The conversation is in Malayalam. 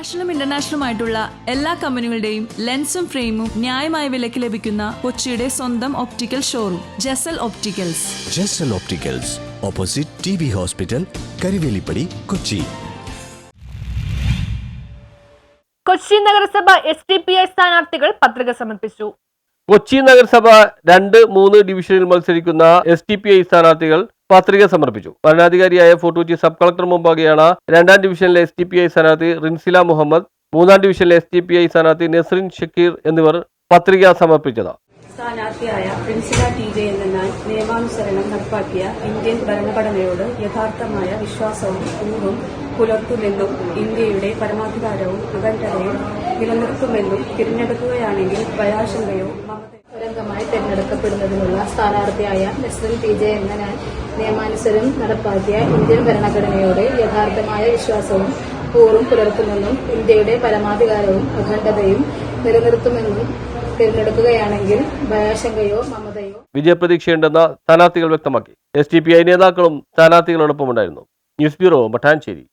നാഷണലും ഇന്റർനാഷണലും ആയിട്ടുള്ള എല്ലാ കമ്പനികളുടെയും ലെൻസും ഫ്രെയിമും ന്യായമായ വിലയ്ക്ക് ലഭിക്കുന്ന കൊച്ചിയുടെ സ്വന്തം optical showroom Jasal opticals Jasal opticals opposite T B hospital Karivelippady Kochi Kochi നഗരസഭ എസ് ഡി പി ഐ സ്ഥാനാർത്ഥികൾ പത്രിക സമർപ്പിച്ചു. കൊച്ചി നഗരസഭ രണ്ട് മൂന്ന് ഡിവിഷനിൽ മത്സരിക്കുന്ന എസ് ടി പി ഐ സ്ഥാനാർത്ഥികൾ പത്രിക സമർപ്പിച്ചു. ഭരണാധികാരിയായ ഫോർട്ട് സബ് കളക്ടർ മുമ്പാകെയാണ് രണ്ടാം ഡിവിഷനിലെ എസ് ടി പി ഐ സ്ഥാനാർത്ഥി റിൻസില മുഹമ്മദ് മൂന്നാം ഡിവിഷനിലെ എസ് ടി പി ഐ സ്ഥാനാർത്ഥി നസ്രിൻ ഷക്കീർ എന്നിവർ പത്രിക സമർപ്പിച്ചത്. സ്ഥാനാർത്ഥിയായ പ്രിൻസില ടി ജെ എന്ന ഞാൻ നിയമാനുസരണം നടപ്പാക്കിയ ഇന്ത്യൻ ഭരണഘടനയോട് യഥാർത്ഥമായ വിശ്വാസവും കൂറും പുലർത്തുമെന്നും ഇന്ത്യയുടെ പരമാധികാരവും അഖണ്ഡതയും നിലനിർത്തുമെന്നും തിരഞ്ഞെടുക്കുകയാണെങ്കിൽ ഭയാശങ്കയോ മമതയോ ഒരംഗമായി തെരഞ്ഞെടുക്കപ്പെടുന്നതിനുള്ള സ്ഥാനാർത്ഥിയായ നസ്രിൻ പി ജെ എന്ന ഞാൻ നിയമാനുസരണം നടപ്പാക്കിയ ഇന്ത്യൻ ഭരണഘടനയോടെ യഥാർത്ഥമായ വിശ്വാസവും കൂറും പുലർത്തുമെന്നും ഇന്ത്യയുടെ പരമാധികാരവും അഖണ്ഡതയും നിലനിർത്തുമെന്നും തിരഞ്ഞെടുക്കുകയാണെങ്കിൽ ഭയാശങ്കയോ മമതയോ വിജയപ്രതീക്ഷയുണ്ടെന്ന സ്ഥാനാർത്ഥികൾ വ്യക്തമാക്കി. എസ് ടി പി ഐ നേതാക്കളും സ്ഥാനാർത്ഥികളോടൊപ്പമുണ്ടായിരുന്നു ന്യൂസ് ബ്യൂറോ മട്ടാഞ്ചേരി